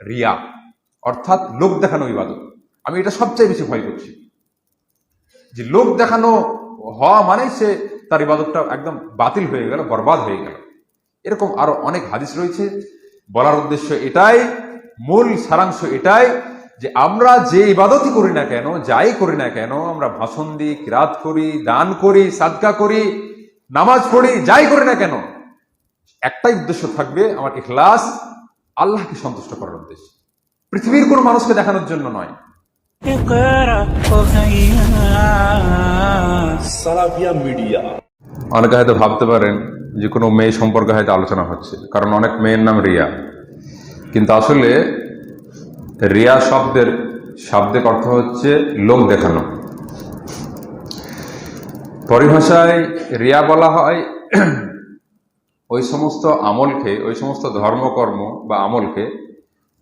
রিয়া, অর্থাৎ লোক দেখানো ইবাদত। আমি এটা সবচেয়ে বেশি ভয় করছি। যে লোক দেখানো হওয়া মানে সে তার ইবাদতটা একদম বাতিল হয়ে গেল, বরবাদ হয়ে গেল। এরকম আরও অনেক হাদিস রয়েছে। বলার উদ্দেশ্য এটাই, মূল সারাংশ এটাই যে আমরা যে ইবাদতই করি না কেন, যাই করি না কেন, আমরা ভাষণ দিই, কিরাত করি, দান করি, সাদকা করি, নামাজ পড়ি, যাই করি না কেন, একটাই উদ্দেশ্য থাকবে আমার ইখলাস আল্লাহকে সন্তুষ্ট করার উদ্দেশ্যে। পৃথিবীর কোনো মানুষকে দেখানোর জন্য নয়। মিডিয়া। অনেকে হয়তো ভাবতে পারেন যে কোনো মেয়ে সম্পর্কে হয়তো আলোচনা হচ্ছে কারণ অনেক মেয়ের নাম রিয়া। কিন্তু আসলে রিয়া শব্দের শাব্দিক অর্থ হচ্ছে লোক দেখানো। পরিভাষায় রিয়া বলা হয় ওই সমস্ত আমলকে, ওই সমস্ত ধর্মকর্ম বা আমলকে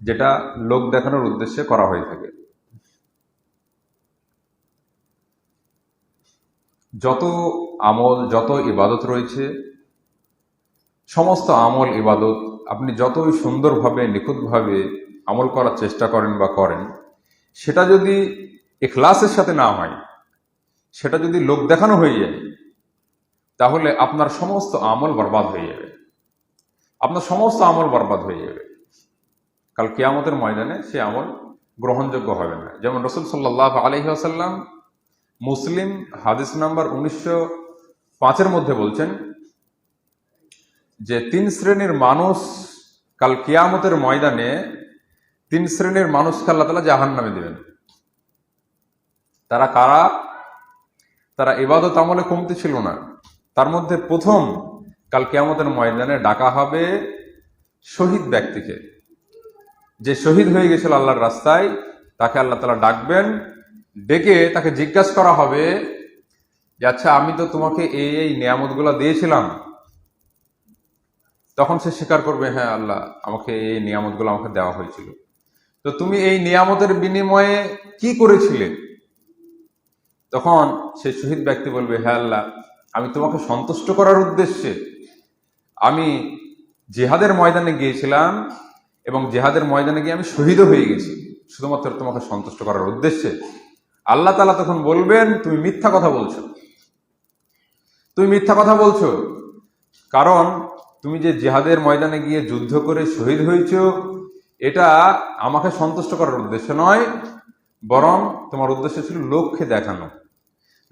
যেটা লোক দেখানোর উদ্দেশ্যে করা হয়ে থাকে। যত আমল, যত ইবাদত রয়েছে, সমস্ত আমল, ইবাদত আপনি যতই সুন্দরভাবে, নিখুঁতভাবে আমল করার চেষ্টা করেন বা করেন, সেটা যদি এখলাসের সাথে না হয়, সেটা যদি লোক দেখানো হয়ে যায় তাহলে আপনার সমস্ত আমল বরবাদ হয়ে যাবে। আপনার সমস্ত আমল বরবাদ হয়ে যাবে। কাল কেয়ামতের ময়দানে সে আমল গ্রহণযোগ্য হবে না। যেমন রসুল সাল্লাহ আলহি আসাল্লাম মুসলিম হাদিস নাম্বার উনিশশো পাঁচের মধ্যে বলছেন যে, তিন শ্রেণির মানুষ কাল কিয়ামতের ময়দানে তিন শ্রেণির মানুষকে আল্লাহ তালা জাহান নামে দেবেন। তারা কারা? তারা এবাদত আমলে কমতে ছিল না। তার মধ্যে প্রথম কাল কিয়ামতের ময়দানে ডাকা হবে শহীদ ব্যক্তিকে। যে শহীদ হয়ে গেছিল আল্লাহর রাস্তায়, তাকে আল্লাহ তালা ডাকবেন, ডেকে তাকে জিজ্ঞাসা করা হবে যে আচ্ছা আমি তো তোমাকে এই এই নিয়ামতগুলো দিয়েছিলাম। তখন সে স্বীকার করবে হ্যাঁ আল্লাহ, আমাকে এই নিয়ামতগুলো আমাকে দেওয়া হয়েছিল। তো তুমি এই নিয়ামতের বিনিময়ে কি করেছিলে? তখন সে শহীদ ব্যক্তি বলবে হ্যাঁ আল্লাহ আমি তোমাকে সন্তুষ্ট করার উদ্দেশ্যে আমি জেহাদের ময়দানে গিয়েছিলাম এবং জেহাদের ময়দানে গিয়ে আমি শহীদও হয়ে গেছি। শুধুমাত্র তোমাকে সন্তুষ্ট করার উদ্দেশ্যে। আল্লাহ তালা তখন বলবেন, তুমি মিথ্যা কথা বলছো। তুমি মিথ্যা কথা বলছো? কারণ তুমি যে জেহাদের ময়দানে গিয়ে যুদ্ধ করে শহীদ হয়েছ, এটা আমাকে সন্তুষ্ট করার উদ্দেশ্য নয়, বরং তোমার উদ্দেশ্য ছিল লোককে দেখানো।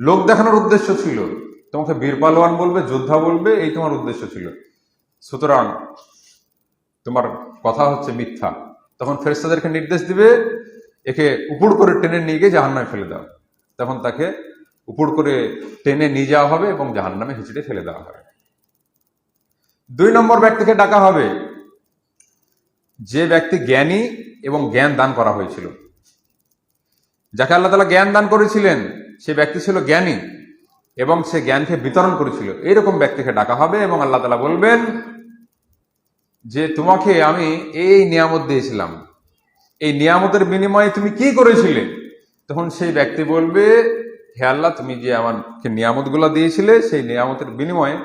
লোক দেখানোর উদ্দেশ্য ছিল তোমাকে বীর পালোয়ান বলবে, যোদ্ধা বলবে, এই তোমার উদ্দেশ্য ছিল। সুতরাং তোমার কথা হচ্ছে মিথ্যা। তখন ফেরেস্তাদেরকে নির্দেশ দিবে, একে উপর করে টেনে নিয়ে গিয়ে জাহান্নামে ফেলে দাও। তখন তাকে উপর করে টেনে নিয়ে যাওয়া হবে এবং জাহান্নামে হিচড়ে ফেলে দেওয়া হবে। দুই নম্বর ব্যক্তিকে ডাকা হবে, যে ব্যক্তি জ্ঞানী এবং জ্ঞান দান করা হয়েছিল। যাকে আল্লাহ তালা জ্ঞান দান করেছিলেন, সে ব্যক্তি ছিল জ্ঞানী। এবং সে জ্ঞানকে বিতরণ করেছিল। এরকম ব্যক্তিকে ডাকা হবে এবং আল্লাহ তালা বলবেন যে, তোমাকে আমি এই নিয়ামত দিয়েছিলাম। এই নিয়ামতের বিনিময়ে তুমি কি করেছিলে? তখন সেই ব্যক্তি বলবে, হে আল্লাহ, তুমি যে আমাকে নিয়ামতগুলো দিয়েছিলে, সেই নিয়ামতের বিনিময়ে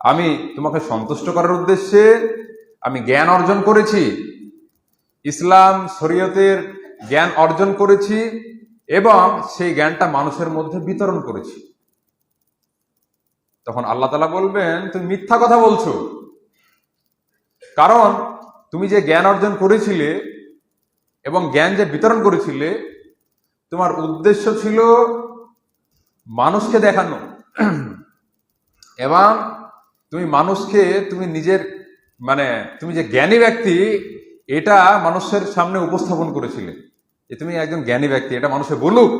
আমি তোমাকে সন্তুষ্ট করার উদ্দেশ্যে আমি জ্ঞান অর্জন করেছি। ইসলাম, শরীয়তের জ্ঞান অর্জন করেছি এবং সেই জ্ঞানটা মানুষের মধ্যে বিতরণ করেছি। তখন আল্লাহ তালা বলবেন, তুমি মিথ্যা কথা বলছো। কারণ তুমি যে জ্ঞান অর্জন করেছিলে এবং জ্ঞান যে বিতরণ করেছিলে, তোমার উদ্দেশ্য ছিল মানুষকে দেখানো। এবং তুমি মানুষকে, তুমি নিজের মানে তুমি যে জ্ঞানী ব্যক্তি, এটা মানুষের সামনে উপস্থাপন করেছিলে। যে তুমি একজন জ্ঞানী ব্যক্তি, এটা মানুষে বলুক,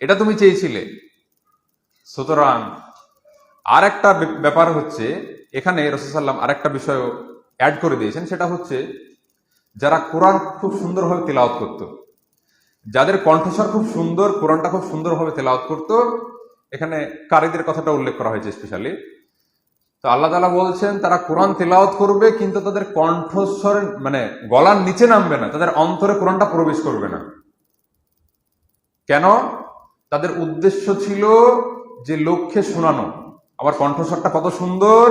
এটা তুমি চেয়েছিলে। সুতরাং আর একটা ব্যাপার হচ্ছে, এখানে রসুসাল্লাম আর একটা বিষয় অ্যাড করে দিয়েছেন, সেটা হচ্ছে যারা কোরআন খুব সুন্দরভাবে তেলাওয়াত করত, যাদের কণ্ঠস্বর খুব সুন্দর, কোরআনটা খুব সুন্দরভাবে তেলাওয়াত করত, এখানে কারিদের কথাটা উল্লেখ করা হয়েছে স্পেশালি তো আল্লাহ তালা বলছেন, তারা কোরআন তেলাওয়াত করবে, কিন্তু তাদের কণ্ঠস্বর মানে গলার নিচে নামবে না, তাদের অন্তরে কোরআনটা প্রবেশ করবে না। কেন? তাদের উদ্দেশ্য ছিল যে লক্ষ্যে শোনানো। আমার কণ্ঠস্বরটা কত সুন্দর।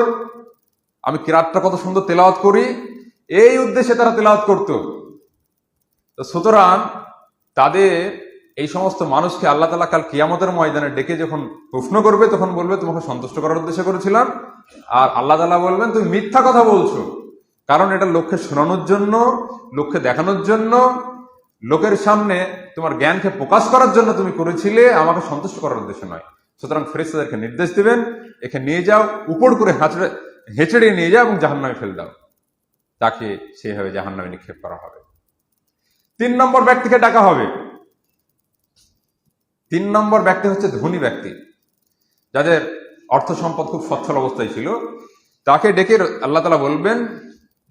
আমি কিরাতটা কত সুন্দর তেলাওয়াত করি। এই উদ্দেশ্যে তারা তেলাওয়াত করত। তো সুতরাং তাদের এই সমস্ত মানুষকে আল্লাহ তালা কাল কিয়ামতের ময়দানে ডেকে যখন প্রশ্ন করবে, তখন বলবে, তোমাকে সন্তুষ্ট করার উদ্দেশ্যে করেছিলাম। আর আল্লাহ তালা বলবেন, তুমি মিথ্যা কথা বলছো। কারণ এটা লোককে শোনানোর জন্য, লোককে দেখানোর জন্য। লোকের সামনে তোমার জ্ঞানকে প্রকাশ করার জন্য তুমি করেছিলে, আমাকে সন্তুষ্ট করার উদ্দেশ্য নয়। সুতরাং ফেরেস্তাদেরকে নির্দেশ দিবেন, একে নিয়ে যাও, উপর করে হাঁচড়ে, হেঁচড়ে নিয়ে যাও এবং জাহান্নামে ফেলে দাও। তাকে সেভাবে জাহান্নামে নিক্ষেপ করা হবে। তিন নম্বর ব্যক্তিকে ডাকা হবে। তিন নম্বর ব্যক্তি হচ্ছে ধনী ব্যক্তি। যাদের অর্থ সম্পদ খুব সচ্ছল অবস্থায় ছিল, তাকে ডেকে আল্লাহ তালা বলবেন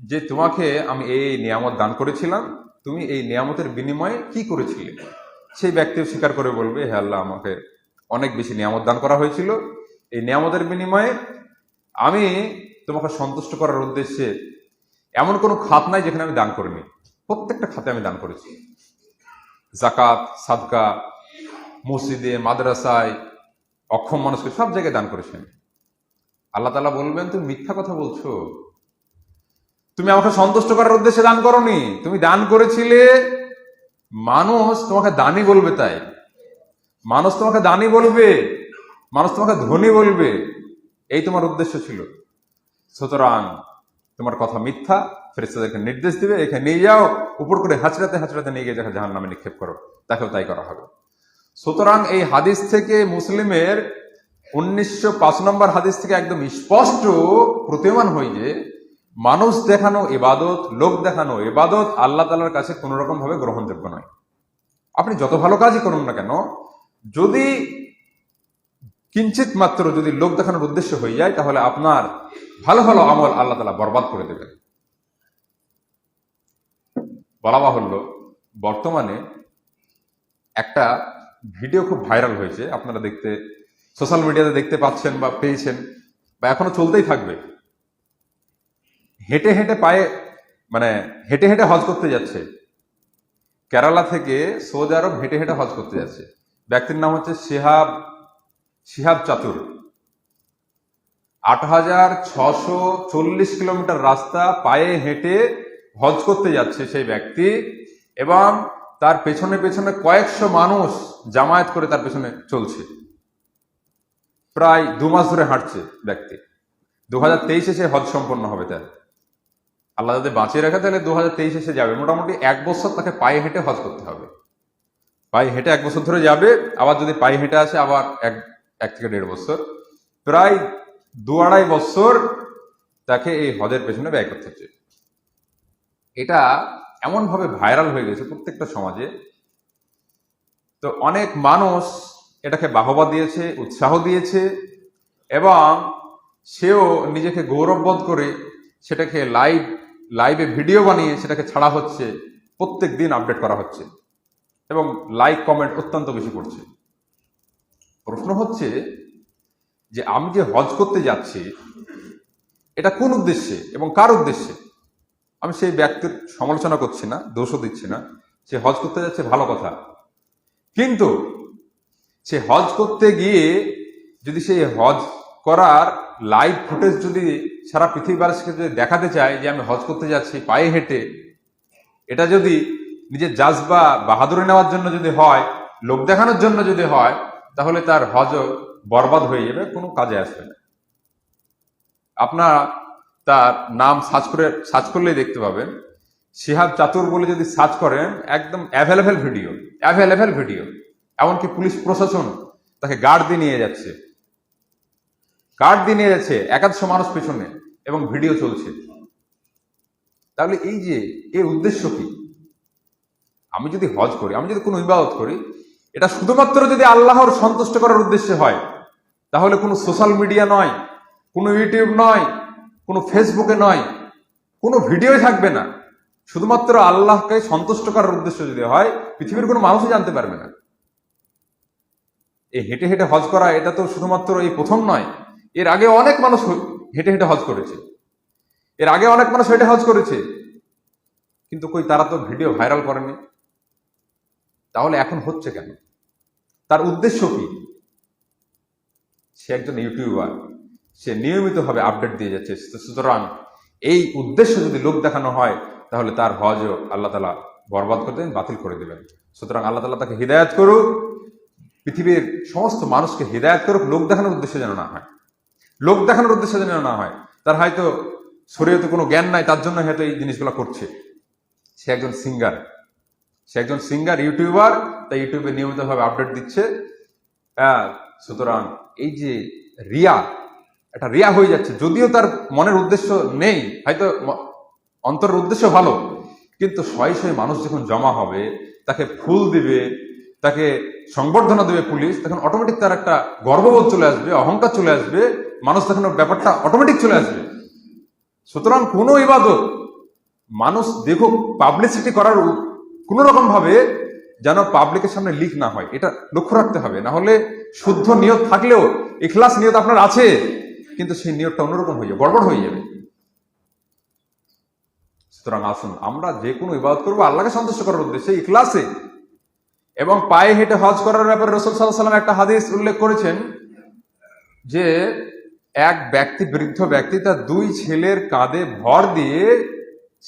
যে, তোমাকে আমি এই নিয়ামত দান করেছিলাম। তুমি এই নিয়ামতের বিনিময়ে কি করেছিলে? সেই ব্যক্তিও স্বীকার করে বলবে, হে আল্লাহ, আমাকে অনেক বেশি নিয়ামত দান করা হয়েছিল। এই নিয়ামতের বিনিময়ে আমি তোমাকে সন্তুষ্ট করার উদ্দেশ্যে এমন কোনো খাত নাই যেখানে আমি দান করিনি। প্রত্যেকটা খাতে আমি দান করেছি। জাকাত, সাদকা, মসজিদে, মাদ্রাসায়, অক্ষম মানুষকে সব জায়গায় দান করেছেন আল্লাহ তালা বলবেন, তুমি মিথ্যা কথা বলছো। তুমি আমাকে সন্তুষ্ট করার উদ্দেশ্যে দান করনি। তুমি দান করেছিলে, মানুষ তোমাকে দানি বলবে তাই। মানুষ তোমাকে দানি বলবে, মানুষ তোমাকে ধনী বলবে। এই তোমার উদ্দেশ্য ছিল। সুতরাং তোমার কথা মিথ্যা ফেরেস্তাদেরকে নির্দেশ দিবে এখানে নিয়ে যাও, উপর করে হাঁচড়াতে হাঁচড়াতে নিয়ে গিয়ে যাকে জাহান নামে নিক্ষেপ করো। তাকেও তাই করা হবে। সুতরাং এই হাদিস থেকে মুসলিমের উনিশশো পাঁচ নম্বর হাদিস থেকে একদম স্পষ্ট প্রতীয়মান হয় যে, মানুষ দেখানো ইবাদত, লোক দেখানো ইবাদত আল্লাহ তালার কাছে কোন রকম ভাবে গ্রহণযোগ্য নয়। আপনি যত ভালো কাজই করুন না কেন যদি কিঞ্চিত মাত্র যদি লোক দেখানোর উদ্দেশ্য হয়ে যায়, তাহলে আপনার ভালো ভালো আমল আল্লাহ তালা বরবাদ করে দেবেন। বলা বাহুল্য, বর্তমানে একটা ভিডিও খুব ভাইরাল হয়েছে, আপনারা দেখতে, সোশ্যাল মিডিয়াতে দেখতে পাচ্ছেন বা পেয়েছেন, বা এখনও চলতেই থাকবে। হেঁটে হেঁটে পায়ে মানে হেঁটে হেঁটে হজ করতে যাচ্ছে। কেরালা থেকে সৌদি আরব হেঁটে হেঁটে হজ করতে যাচ্ছে। ব্যক্তির নাম হচ্ছে শিহাব শিহাব চাতুর। আট হাজার ছশো চল্লিশ কিলোমিটার রাস্তা পায়ে হেঁটে হজ করতে যাচ্ছে সেই ব্যক্তি এবং তার পেছনে পেছনে কয়েকশো মানুষ জামায়াত করে তার পেছনে চলছে। প্রায় দু মাস ধরে হাঁটছে ব্যক্তি। দু হাজার তেইশে সে হজ সম্পন্ন হবে তার। আল্লাহ যদি বাঁচিয়ে রাখে তাহলে দু হাজার তেইশে সে যাবে। মোটামুটি এক বছর তাকে পায়ে হেঁটে হজ করতে হবে। পায়ে হেঁটে এক বছর ধরে যাবে, আবার যদি পায়ে হেঁটে আসে, আবার এক এক থেকে দেড় বছর। প্রায় দু আড়াই বছর তাকে এই হজের পেছনে ব্যয় করতে হচ্ছে। এটা এমনভাবে ভাইরাল হয়ে গেছে প্রত্যেকটা সমাজে। তো অনেক মানুষ এটাকে বাহবা দিয়েছে, উৎসাহ দিয়েছে, এবং সেও নিজেকে গৌরববোধ করে সেটাকে লাইভ, লাইভে ভিডিও বানিয়ে সেটাকে ছাড়া হচ্ছে, প্রত্যেক দিন আপডেট করা হচ্ছে। এবং লাইক কমেন্ট অত্যন্ত বেশি পড়ছে প্রশ্ন হচ্ছে যে আমি যে হজ করতে যাচ্ছি, এটা কোন উদ্দেশ্যে এবং কার উদ্দেশ্যে? আমি সেই ব্যক্তির সমালোচনা করছি না, দোষও দিচ্ছি না। সে হজ করতে যাচ্ছে ভালো কথা। কিন্তু সে হজ করতে গিয়ে যদি সেই হজ করার লাইভ ফুটেজ যদি সারা পৃথিবীবাসীকে যদি দেখাতে চায় যে আমি হজ করতে যাচ্ছি পায়ে হেঁটে, এটা যদি নিজের জাজবা বাহাদুরে নেওয়ার জন্য যদি হয় লোক দেখানোর জন্য যদি হয়, তাহলে তার হজ বরবাদ হয়ে যাবে, কোনো কাজে আসবে না। আপনার তার নাম সার্চ করে, সার্চ করলেই দেখতে পাবেন, শিহাব চাতুর বলে যদি সার্চ করেন, একদম অ্যাভেলেবেল ভিডিও অ্যাভেলেবেল ভিডিও এমনকি পুলিশ প্রশাসন তাকে গার্ড দিয়ে নিয়ে যাচ্ছে। গার্ড দিয়ে নিয়ে যাচ্ছে, একাদশ মানুষ পেছনে, এবং ভিডিও চলছে। তাহলে এই যে, এর উদ্দেশ্য কি? আমি যদি হজ করি, আমি যদি কোনো ইবাদত করি, এটা শুধুমাত্র যদি আল্লাহর সন্তুষ্ট করার উদ্দেশ্যে হয়, তাহলে কোনো সোশ্যাল মিডিয়া নয়, কোনো ইউটিউব নয়, কোনো ফেসবুকে নয়, কোনো ভিডিওই থাকবে না। শুধুমাত্র আল্লাহকে সন্তুষ্ট করার উদ্দেশ্য যদি হয়, পৃথিবীর কোনো মানুষই জানতে পারবে না। এই হেঁটে হেঁটে হজ করা, এটা তো শুধুমাত্র এই প্রথম নয়, এর আগে অনেক মানুষ হেঁটে হেঁটে হজ করেছে। এর আগে অনেক মানুষ হেঁটে হজ করেছে। কিন্তু কই তারা তো ভিডিও ভাইরাল করেনি। তাহলে এখন হচ্ছে কেন? তার উদ্দেশ্য কি? সে একজন ইউটিউবার, সে নিয়মিতভাবে আপডেট দিয়ে যাচ্ছে। সুতরাং এই উদ্দেশ্য যদি লোক দেখানো হয়, তাহলে তার হজও আল্লাহ তালা বরবাদ করে দেবেন, বাতিল করে দেবেন। সুতরাং আল্লাহ তালা তাকে হৃদায়ত করুক, পৃথিবীর সমস্ত মানুষকে হৃদায়ত করুক, লোক দেখানোর উদ্দেশ্যে যেন না হয়। লোক দেখানোর উদ্দেশ্যে যেন না হয়। তার হয়তো শরীরে তো কোনো জ্ঞান নাই, তার জন্য হয়তো এই জিনিসগুলো করছে। সে একজন সিঙ্গার সে একজন সিঙ্গার ইউটিউবার তাই ইউটিউবে নিয়মিতভাবে আপডেট দিচ্ছে। হ্যাঁ সুতরাং এই যে রিয়া, একটা রিয়া হয়ে যাচ্ছে, যদিও তার মনের উদ্দেশ্য নেই, হয়তো অন্তরের উদ্দেশ্য ভালো, কিন্তু শয়ে শয়ে মানুষ যখন জমা হবে, তাকে ফুল দিবে, তাকে সংবর্ধনা দেবে পুলিশ, তখন অটোমেটিক তার একটা গর্ববোধ চলে আসবে, অহংকার চলে আসবে, মানুষ তখন ব্যাপারটা অটোমেটিক চলে আসবে। সুতরাং কোনো ইবাদত, মানুষ দেখুক পাবলিসিটি করার কোনো রকম ভাবে যেন পাবলিকের সামনে লিক না হয়। এটা লক্ষ্য রাখতে হবে। না হলে শুদ্ধ নিয়ত থাকলেও এখলাস নিয়ত আপনার আছে, কিন্তু সেই নিয়তটা অন্যরকম হয়ে যাবে, গড়বড় হয়ে যাবে। সুতরাং আসুন, আমরা যে কোনো ইবাদত করব, আল্লাহকে সন্তুষ্ট করার উদ্দেশ্যে ইখলাসে এবং পায়ে হেঁটে হজ করার ব্যাপারে রসুল সাল্লাহ সাল্লাম একটা হাদিস উল্লেখ করেছেন যে, এক ব্যক্তি, বৃদ্ধ ব্যক্তি তার দুই ছেলের কাঁধে ভর দিয়ে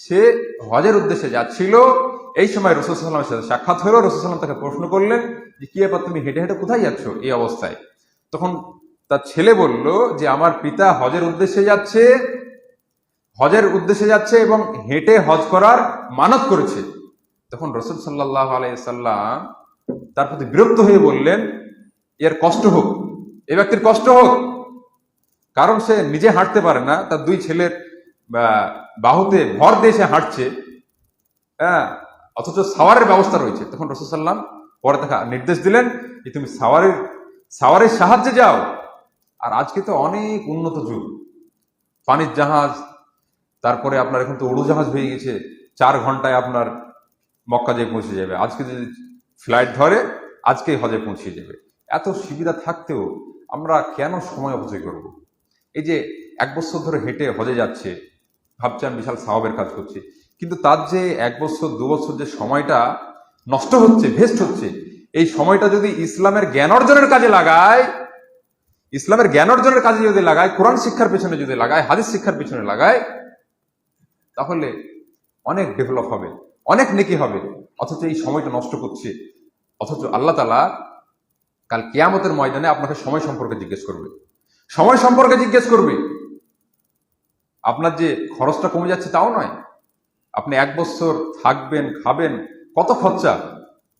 সে হজের উদ্দেশ্যে যাচ্ছিল। এই সময় রসুল সাল্লামের সাথে সাক্ষাৎ হলো, রসুল সাল্লাম তাকে প্রশ্ন করলেন যে, কি ব্যাপার তুমি হেঁটে হেঁটে কোথায় যাচ্ছ এই অবস্থায়? তখন তার ছেলে বলল যে, আমার পিতা হজের উদ্দেশ্যে যাচ্ছে, হজের উদ্দেশ্যে যাচ্ছে এবং হেঁটে হজ করার মানত করেছে। তখন রসুল সাল্লাহ আলাইসাল্লাম তার প্রতি বিরক্ত হয়ে বললেন, এর কষ্ট হোক, এ ব্যক্তির কষ্ট হোক। কারণ সে নিজে হাঁটতে পারে না, তার দুই ছেলের বাহুতে ভর দিয়ে সে হাঁটছে। হ্যাঁ অথচ সাওয়ারের ব্যবস্থা রয়েছে। তখন রসুল সাল্লাম পরে দেখা নির্দেশ দিলেন যে তুমি সাওয়ারের সাওয়ারের সাহায্যে যাও। আর আজকে তো অনেক উন্নত যুগ। পানির জাহাজ, তারপরে আপনার এখন তো উড়োজাহাজ হয়ে গেছে। চার ঘন্টায় আপনার মক্কা যেয়ে পৌঁছে যাবে। আজকে যদি ফ্লাইট ধরে আজকেই হজে পৌঁছে যাবে। এত সুবিধা থাকতেও আমরা কেন সময় অপচয় করব? এই যে এক বছর ধরে হেঁটে হজে যাচ্ছে ভাবছে আমি বিশাল সাহাবের কাজ করছি। কিন্তু তার যে এক বছর, দু বছর যে সময়টা নষ্ট হচ্ছে, ভেস্ট হচ্ছে, এই সময়টা যদি ইসলামের জ্ঞান অর্জনের কাজে লাগায়, ইসলামের জ্ঞান অর্জনের কাজে যদি লাগায়, কোরআন শিক্ষার পেছনে যদি লাগায়, হাদিস শিক্ষার পেছনে লাগায়, তাহলে অনেক ডেভেলপ হবে, অনেক নেকি হবে। অথচ এই সময়টা নষ্ট করছে। অথচ আল্লাহ তালা কাল কিয়ামতের ময়দানে আপনাকে সময় সম্পর্কে জিজ্ঞেস করবে। সময় সম্পর্কে জিজ্ঞেস করবে। আপনার যে খরচটা কমে যাচ্ছে তাও নয়। আপনি এক বছর থাকবেন, খাবেন, কত খরচা?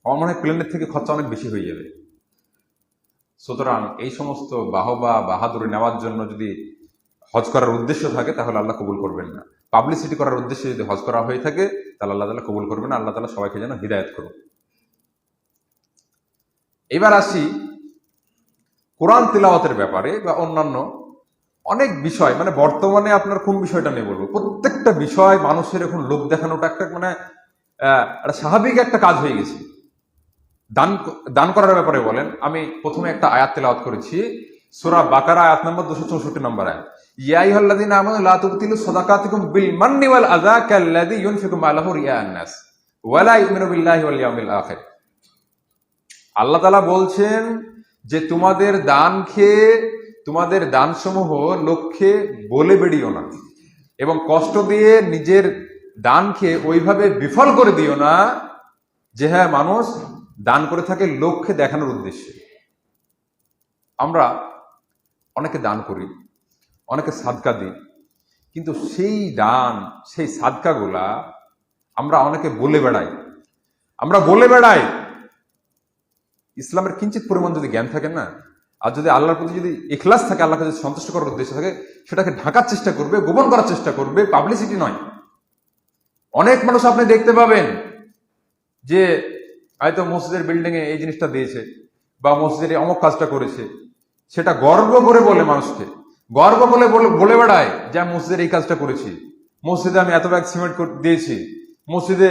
আমার মনে হয় প্লেনের থেকে খরচা অনেক বেশি হয়ে যাবে। সুতরাং এই সমস্ত বাহবা, বাহাদুরি নেওয়ার জন্য যদি হজ করার উদ্দেশ্য থাকে, তাহলে আল্লাহ কবুল করবেন না। পাবলিসিটি করার উদ্দেশ্যে যদি হজ করা হয়ে থাকে, তাহলে আল্লাহ তালা কবুল করবেন না, আল্লাহ তালা সবাইকে যেন হৃদায়ত করুন এবার আসি কোরআন তিলাওয়াতের ব্যাপারে বা অন্যান্য অনেক বিষয় মানে বর্তমানে আপনার কোন বিষয়টা নিয়ে বলব? প্রত্যেকটা বিষয় মানুষের এখন লোক দেখানোটা একটা মানে একটা স্বাভাবিক একটা কাজ হয়ে গেছে। দান দান করার ব্যাপারে বলেন, আমি প্রথমে একটা আয়াত তেলাওয়াত করেছি, সূরা বাকারা আয়াত নম্বর দুশো চৌষট্টি নম্বর আয়াত। ইয়া আইহাল্লাযীনা আমানু লা তুবতিলু সাদাকাতিকুম বিল মান্নি ওয়াল আযা কাল্লাযী ইউনফিকু মালাহু রিয়াআন নাস ওয়া লা ইউমিনু বিল্লাহি ওয়াল ইয়াউমিল আখির। আল্লাহ তাআলা বলছেন যে তোমাদের দান খেয়ে তোমাদের দানসমূহ লক্ষ্যে বলে বেড়িও না এবং কষ্ট দিয়ে নিজের দান খেয়ে ওইভাবে বিফল করে দিও না যে হ্যাঁ মানুষ দান করে থাকে লক্ষ্যে দেখানোর উদ্দেশ্যে। আমরা অনেকে দান করি, অনেকে সাদকা দিই, কিন্তু সেই দান, সেই সাদকাগুলা আমরা অনেকে বলে বেড়াই। আমরা বলে বেড়াই। ইসলামের কিঞ্চিত পরিমাণ যদি জ্ঞান থাকে না আর যদি আল্লাহর প্রতি যদি এখলাস থাকে আল্লাহকে যদি সন্তুষ্ট করার উদ্দেশ্য থাকে, সেটাকে ঢাকার চেষ্টা করবে, গোপন করার চেষ্টা করবে পাবলিসিটি নয়। অনেক মানুষ আপনি দেখতে পাবেন যে হয়তো মসজিদের বিল্ডিং এ এই জিনিসটা দিয়েছে বা মসজিদে অমুক কাজটা করেছে। সেটা গর্ব করে বলে মানুষকে। গর্ব বলে বলে বেড়ায় যে আমি মসজিদের এই কাজটা করেছি। মসজিদে আমি এত ব্যাগ সিমেন্ট দিয়েছি। মসজিদে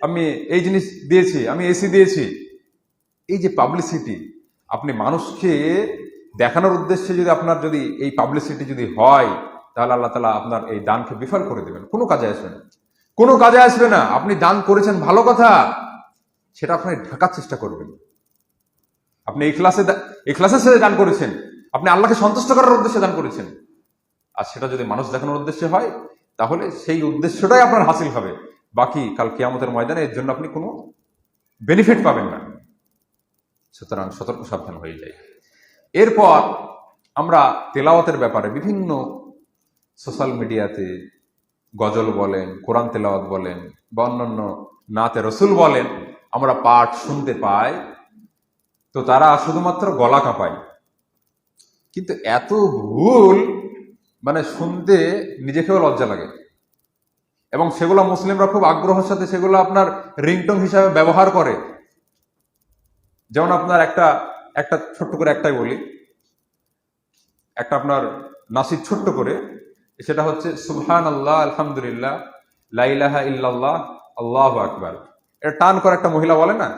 আমি এই জিনিস দিয়েছি, আমি এসি দিয়েছি। এই যে পাবলিসিটি আপনি মানুষকে দেখানোর উদ্দেশ্যে যদি আপনার যদি এই পাবলিসিটি যদি হয়, তাহলে আল্লাহ তালা আপনার এই দানকে বিফল করে দেবেন। কোনো কাজে আসবে না। কোনো কাজে আসবে না। আপনি দান করেছেন ভালো কথা, সেটা আপনি ঢাকার চেষ্টা করবেন। আপনি এই ক্লাসে এই ক্লাসের সাথে দান করেছেন। আপনি আল্লাহকে সন্তুষ্ট করার উদ্দেশ্যে দান করেছেন। আর সেটা যদি মানুষ দেখানোর উদ্দেশ্যে হয়, তাহলে সেই উদ্দেশ্যটাই আপনার হাসিল হবে। বাকি কাল কিয়ামতের ময়দানে এর জন্য আপনি কোনো বেনিফিট পাবেন না। সুতরাং সতর্ক, সাবধান হয়ে যায় এরপর আমরা তেলাওয়াতের ব্যাপারে বিভিন্ন সোশ্যাল মিডিয়াতে গজল বলেন, কোরআন তেলাওয়াত বলেন বা অন্যান্য নাতে রসুল বলেন, আমরা পাঠ শুনতে পাই। তো তারা শুধুমাত্র গলা কাঁপায়। কিন্তু এত ভুল মানে শুনতে নিজেকেও লজ্জা লাগে। এবং সেগুলো মুসলিমরা খুব আগ্রহের সাথে সেগুলো আপনার রিংটং হিসাবে ব্যবহার করে। যেমন আপনার একটা একটা ছোট্ট করে একটাই বলি। একটা আপনার নাসির ছোট্ট করে, সেটা হচ্ছে সুবহান আল্লাহ আলহামদুলিল্লাহ লাইলাহা ইল্লাল্লাহ, আল্লাহ আকবার। এটা টান করে একটা মহিলা বলে না?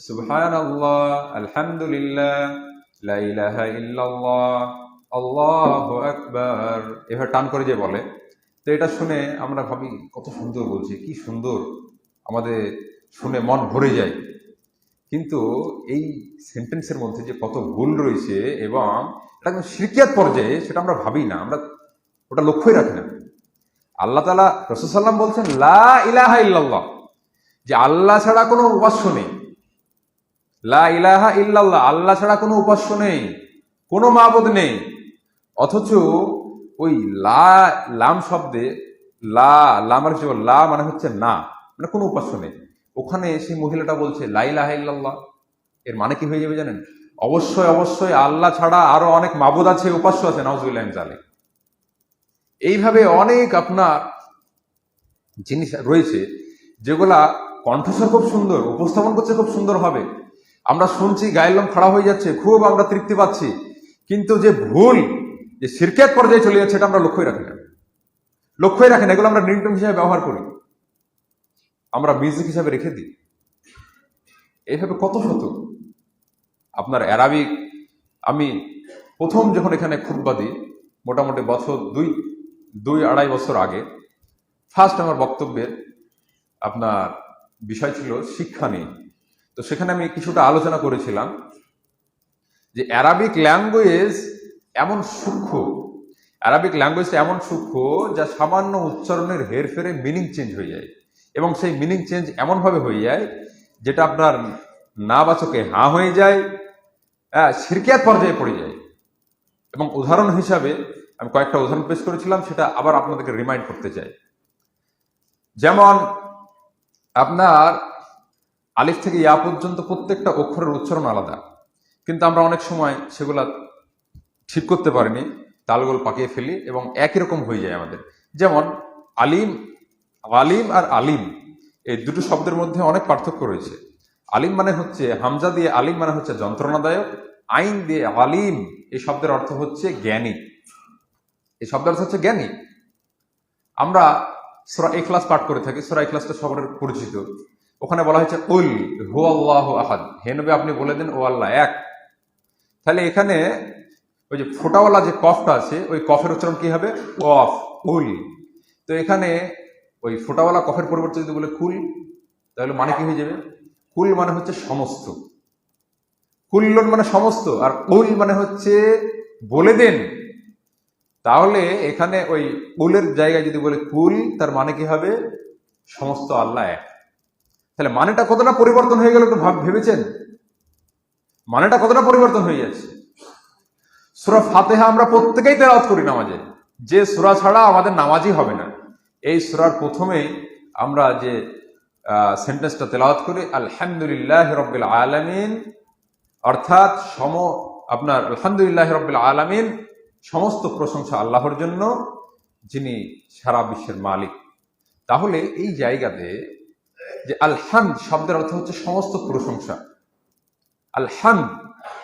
সুবহান আল্লাহ আলহামদুলিল্লাহ লাইলাহা ইল্লাল্লাহ, আল্লাহ আকবার। এভাবে টান করে যে বলে। তো এটা শুনে আমরা ভাবি, কত সুন্দর বলছি, কি সুন্দর। আমাদের শুনে মন ভরে যায়। কিন্তু এই সেন্টেন্সের মধ্যে যে কত ভুল রয়েছে এবং এটা একদম শিরকিয়াত পর্যায়ে সেটা আমরা ভাবি না, আমরা ওটা লক্ষ্যই রাখি না। আল্লাহ তালা রসুসাল্লাম বলছেন, লা ইলাহা ইল্লাল্লাহ যে আল্লাহ ছাড়া কোনো উপাস্য নেই। লা ইলাহা ইল্লাল্লাহ, আল্লাহ ছাড়া কোনো উপাস্য নেই, কোনো মাবুদ নেই। অথচ ওই লা, লাম শব্দে, লা, লাম আর লা মানে হচ্ছে না মানে কোনো উপাস্য নেই। ওখানে সেই মহিলাটা বলছে লাইলাহা ইল্লাল্লাহ। এর মানে কি হয়ে যাবে জানেন? অবশ্যই অবশ্যই আল্লাহ ছাড়া আরও অনেক মাবুদ আছে, উপাস্য আছে নাউজুবিল্লাহ জালে এইভাবে অনেক আপনার জিনিস রয়েছে, যেগুলা কণ্ঠস্বর খুব সুন্দর, উপস্থাপন করছে খুব সুন্দর হবে। আমরা শুনছি, গায়ের লোম খাড়া হয়ে যাচ্ছে, খুব আমরা তৃপ্তি পাচ্ছি। কিন্তু যে ভুল, যে সিরকেট পর্যায়ে চলে যাচ্ছে, এটা আমরা লক্ষ্যই রাখি না। লক্ষ্যই রাখি না, এগুলো আমরা রিংটন হিসেবে ব্যবহার করি। আমরা মিউজিক হিসাবে রেখে দিই। এইভাবে কত শত আপনার অ্যারাবিক আমি প্রথম যখন এখানে খুতবা দিই, মোটামুটি বছর দুই দুই আড়াই বছর আগে ফার্স্ট আমার বক্তব্যের আপনার বিষয় ছিল শিক্ষা নিয়ে। তো সেখানে আমি কিছুটা আলোচনা করেছিলাম যে অ্যারাবিক ল্যাঙ্গুয়েজ এমন সূক্ষ্ম অ্যারাবিক ল্যাঙ্গুয়েজটা এমন সূক্ষ্ম যা সামান্য উচ্চারণের হেরফেরে মিনিং চেঞ্জ হয়ে যায়। এবং সেই মিনিং চেঞ্জ এমনভাবে হয়ে যায়, যেটা আপনার না বাচকে হাঁ হয়ে যায় হ্যাঁ সিরকিয়াত পর্যায়ে পড়ে যায়। এবং উদাহরণ হিসাবে আমি কয়েকটা উদাহরণ পেশ করেছিলাম, সেটা আবার আপনাদেরকে রিমাইন্ড করতে চাই। যেমন, আপনার আলিফ থেকে ইয়া পর্যন্ত প্রত্যেকটা অক্ষরের উচ্চারণ আলাদা, কিন্তু আমরা অনেক সময় সেগুলা ঠিক করতে পারিনি, তালগোল পাকিয়ে ফেলি এবং একই রকম হয়ে যায় আমাদের। যেমন, আলিম আলিম আর আলিম, এই দুটো শব্দের মধ্যে অনেক পার্থক্য রয়েছে। আলিম মানে হচ্ছে হামজা দিয়ে আলিম মানে হচ্ছে যন্ত্রণাদায়ক, আইন দিয়ে আলিম, এই শব্দের অর্থ হচ্ছে জ্ঞানী। এই শব্দের অর্থ হচ্ছে জ্ঞানী। আমরা সোরা এখলাস পাঠ করে থাকি, সোরা এখলাসটা সবার পরিচিত। ওখানে বলা হয়েছে, উল হু আল্লাহ আহাদ। হে নবী, আপনি বলে দেন, ও আল্লাহ, এক। তাহলে এখানে ওই যে ফোটাওয়ালা যে কফটা আছে, ওই কফের উচ্চারণ কি হবে? কফ উল। তো এখানে ওই ফোটাওয়ালা কফের পরিবর্তে যদি বলে কুল, তাহলে মানে কি হয়ে যাবে? কুল মানে হচ্ছে সমস্ত। কুল্লন মানে সমস্ত, আর কুল মানে হচ্ছে বলে দেন। তাহলে এখানে ওই কুলের জায়গায় যদি বলে কুল, তার মানে কি হবে? সমস্ত আল্লাহ এক। তাহলে মানেটা কতটা পরিবর্তন হয়ে গেল একটু ভাব, ভেবেছেন? মানেটা কতটা পরিবর্তন হয়ে যাচ্ছে? সুরা ফাতেহা আমরা প্রত্যেকেই তেলাওয়াত করি নামাজে। যে সুরা ছাড়া আমাদের নামাজই হবে না। এই সুরার প্রথমেই আমরা যে সেন্টেন্সটা তেলাওয়াত করি, আলহামদুলিল্লাহ রব্বিল আলামিন অর্থাৎ সম, আপনার আলহামদুলিল্লাহ রব্বিল আলামিন সমস্ত প্রশংসা আল্লাহর জন্য, যিনি সারা বিশ্বের মালিক। তাহলে এই জায়গাতে যে আলহাম শব্দের অর্থ হচ্ছে সমস্ত প্রশংসা। আলহাম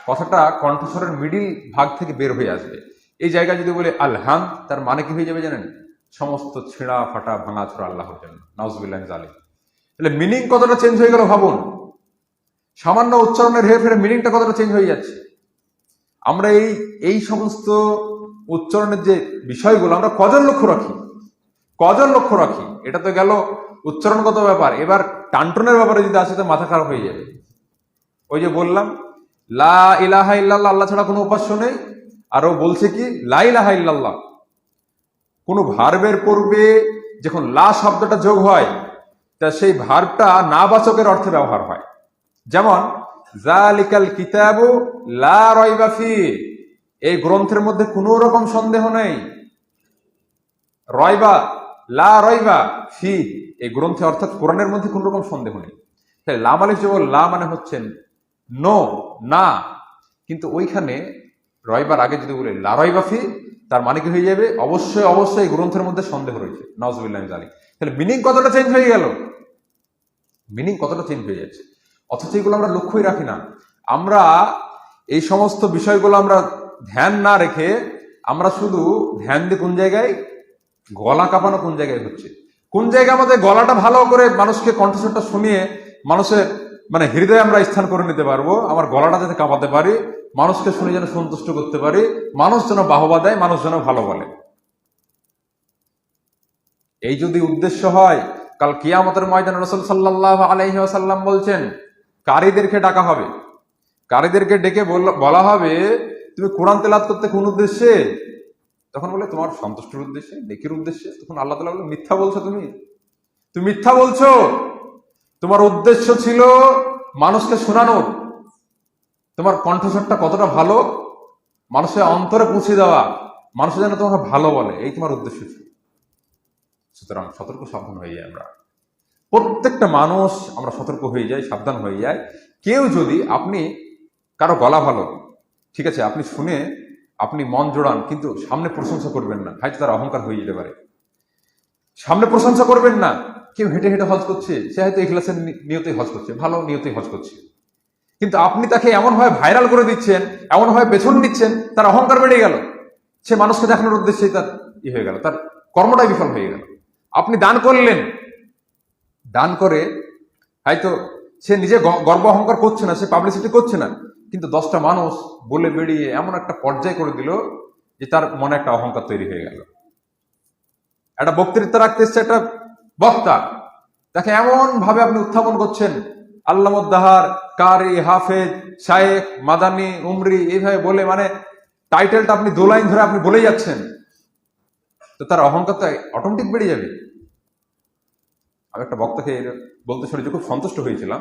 কথাটা কণ্ঠস্বরের মিডিল ভাগ থেকে বের হয়ে আসবে। এই জায়গায় যদি বলে আলহাম তার মানে কি হয়ে যাবে জানেন? সমস্ত ছেঁড়া ফাটা ভাঙা ছোড়া আল্লাহর জন্য। নজবুল্লাহ জালিম তাহলে মিনিং কতটা চেঞ্জ হয়ে গেল ভাবুন। সামান্য উচ্চারণের হেরে ফেরে মিনিংটা কতটা চেঞ্জ হয়ে যাচ্ছে। আমরা এই এই সমস্ত উচ্চারণের যে বিষয়গুলো আমরা কজন লক্ষ্য রাখি? কজন লক্ষ্য রাখি? এটা তো গেল উচ্চারণগত ব্যাপার। এবার টান্টনের ব্যাপারে যদি আসে তো মাথা খারাপ হয়ে যাবে। ওই যে বললাম, লা ইলাহা ইল্লাল্লাহ, আল্লাহ ছাড়া কোনো উপাস্য নেই। আর ও বলছে কি, লা ইলাহা ইল্লাল্লাহ। কোনো ভার্বের পূর্বে যখন লা শব্দটা যোগ হয়, তা সেই ভার্বটা নাবাচকের অর্থে ব্যবহার হয়। যেমন জালিকাল কিতাবু লা রয়বা ফি এই গ্রন্থের মধ্যে কোনো রকম সন্দেহ নেই। রয়বা, লা রয়বা ফি এই গ্রন্থে অর্থাৎ কোরআনের মধ্যে কোনো রকম সন্দেহ নেই। তাই লা মানে যেমন লা মানে হচ্ছেন, নো, না কিন্তু ওইখানে রয়বার আগে যদি বলে, লা রয়বা ফি তার মানে কি হয়ে যাবে? অবশ্যই অবশ্যই গ্রন্থের মধ্যে সন্দেহ রয়েছে। নজবুল্লাহ জালিক তাহলে মিনিং কতটা চেঞ্জ হয়ে গেল? মিনিং কতটা চেঞ্জ হয়ে যাচ্ছে? অথচ এগুলো আমরা লক্ষ্যই রাখি না। আমরা এই সমস্ত বিষয়গুলো আমরা ধ্যান না রেখে আমরা শুধু ধ্যান দিই কোন জায়গায়? গলা কাঁপানো কোন জায়গায় হচ্ছে? কোন জায়গায় আমাদের গলাটা ভালো করে মানুষকে কণ্ঠস্বরটা শুনিয়ে মানুষের মানে হৃদয়ে আমরা স্থান করে নিতে পারব, আমার গলাটা যাতে কাঁপাতে পারি মানুষকে শুনে যেন সন্তুষ্ট করতে পারি, মানুষ যেন বাহবা দেয়, মানুষ যেন ভালো বলে। এই যদি উদ্দেশ্য হয়, কাল কিয়ামতের ময়দান রসুল সাল্লাহ আলাইহি আসাল্লাম বলছেন, কারীদেরকে ডাকা হবে। কারীদেরকে ডেকে বলা হবে, তুমি কোরআন তেলাত করতে কোন উদ্দেশ্যে? তখন বলে, তোমার সন্তুষ্টির উদ্দেশ্যে, নেকির উদ্দেশ্যে। তখন আল্লাহ তালা বলে, মিথ্যা বলছো তুমি। তুমি মিথ্যা বলছো। তোমার উদ্দেশ্য ছিল মানুষকে শোনানোর। তোমার কণ্ঠস্বরটা কতটা ভালো? মানুষের অন্তরে পৌঁছে দেওয়া। মানুষ যেন তোমাকে ভালো বলে। এই তোমার উদ্দেশ্য ছিল। সুতরাং সতর্ক সাবধান হয়ে যাই আমরা। প্রত্যেকটা মানুষ আমরা সতর্ক হয়ে যাই, সাবধান হয়ে যাই। কেউ যদি আপনি কারও গলা ভালো, ঠিক আছে, আপনি শুনে আপনি মন জোড়ান, কিন্তু সামনে প্রশংসা করবেন না হয়তো তার অহংকার হয়ে যেতে পারে। সামনে প্রশংসা করবেন না, কেউ হেঁটে হেঁটে হজ করছে, সে হয়তো এখলাসের নিয়তেই হজ করছে, ভালো নিয়তেই হজ করছে। কিন্তু আপনি তাকে এমন ভাবে ভাইরাল করে দিচ্ছেন, এমন ভাবে পেছন দিচ্ছেন, তার অহংকার বেড়ে গেল। সে মানুষকে দেখানোর উদ্দেশ্যে তার ই হয়ে গেল, তার কর্মটাই বিফল হয়ে গেল। আপনি দান করলেন। দান করে হয়তো সে নিজে গর্ব অহংকার করছে না, সে পাবলিসিটি করছে না, কিন্তু দশটা মানুষ বলে বেরিয়ে এমন একটা পর্যায় করে দিল যে তার মনে একটা অহংকার তৈরি হয়ে গেল। একটা বক্তৃতা রাখতে এসছে একটা বক্তা, তাকে এমন ভাবে আপনি উত্থাপন করছেন আল্লামদাহার কারি, হাফেজ, শায়েখ, মাদানি, উমরি, এইভাবে বলে মানে টাইটেলটা আপনি দু লাইন ধরে আপনি বলেই যাচ্ছেন। তো তার অহংকার তো অটোমেটিক বেড়ে যাবে। আমি একটা বক্তাকে বলতে শুনে যে খুব সন্তুষ্ট হয়েছিলাম।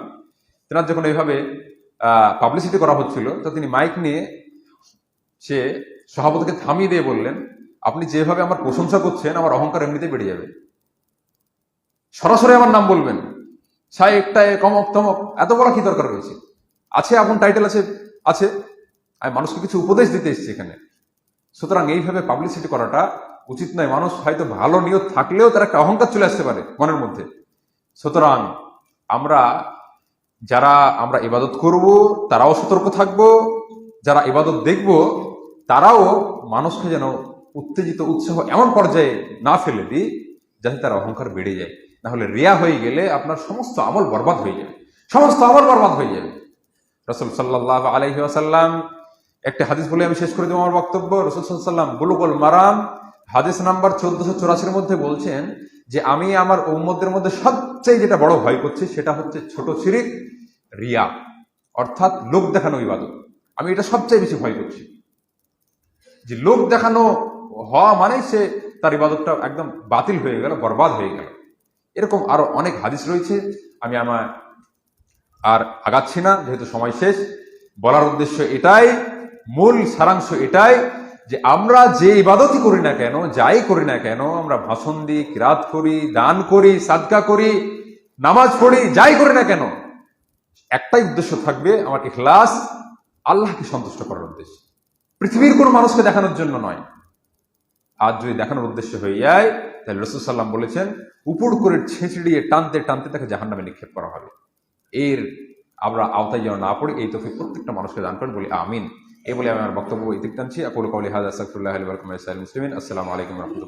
তেনার যখন এইভাবে পাবলিসিটি করা হচ্ছিল, তো তিনি মাইক নিয়ে সে সভাপতিকে থামিয়ে দিয়ে বললেন, আপনি যেভাবে আমার প্রশংসা করছেন, আমার অহংকার এমনিতেই বেড়ে যাবে। সরাসরি আমার নাম বলবেন। সাই একটায় কমক তমক এত বড় কি দরকার রয়েছে? আছে এখন টাইটেল আছে? আছে। আমি মানুষকে কিছু উপদেশ দিতে এসেছি এখানে। সুতরাং এইভাবে পাবলিসিটি করাটা উচিত নয়। মানুষ হয়তো ভালো নিয়ত থাকলেও তার একটা অহংকার চলে আসতে পারে মনের মধ্যে। সুতরাং আমরা যারা আমরা ইবাদত করব, তারাও সতর্ক থাকব। যারা ইবাদত দেখব, তারাও মানুষকে যেন উত্তেজিত, উৎসাহ এমন পর্যায়ে না ফেলে দিই, যাতে তার অহংকার বেড়ে যায়। না হলে রিয়া হয়ে গেলে আপনার সমস্ত আমল বরবাদ হয়ে যাবে। সমস্ত আমল বরবাদ হয়ে যাবে। রসুল সাল্লাহ আলহি আসাল্লাম একটা হাদিস বলে আমি শেষ করে দেবো আমার বক্তব্য। রসুল সাল্লাম বুলুকুল মারাম, হাদিস নাম্বার চোদ্দশো চৌরাশির মধ্যে বলছেন যে, আমি আমার উম্মদের মধ্যে সবচেয়ে যেটা বড় ভয় করছি সেটা হচ্ছে ছোট শিরিক, রিয়া, অর্থাৎ লোক দেখানো ইবাদত। আমি এটা সবচেয়ে বেশি ভয় করছি। যে, লোক দেখানো হওয়া মানেই সে তার ইবাদতটা একদম বাতিল হয়ে গেল, বরবাদ হয়ে গেল। এরকম আরও অনেক হাদিস রয়েছে, আমি আমার আর আগাচ্ছি না, যেহেতু সময় শেষ। বলার উদ্দেশ্য এটাই, মূল সারাংশ এটাই যে আমরা যে ইবাদতই করি না কেন, যাই করি না কেন, আমরা ভাষণ দিই, কিরাত করি, দান করি, সাদকা করি, নামাজ পড়ি, যাই করি না কেন, একটাই উদ্দেশ্য থাকবে আমার ইখলাস, আল্লাহকে সন্তুষ্ট করার উদ্দেশ্য। পৃথিবীর কোনো মানুষকে দেখানোর জন্য নয়। আর যদি দেখানোর উদ্দেশ্য হয়ে যায়, তাহলে রসুল সাল্লাম বলেছেন উপর করে ছেঁচড়িয়ে টানতে টানতে তাকে জাহান নামে নিক্ষেপ করা হবে। এর আমরা আওতায় যেন না পড়ি, এই তফিক প্রত্যেকটা মানুষকে দান করেন বলি আমিন। এ বলে আমি আমার বক্তব্য ইতিক টানছি। আকুল কৌলি হাজ আসাকুল্লাহ মুসলিমিন। আসসালামু আলাইকুম রহমতুল্লাহ।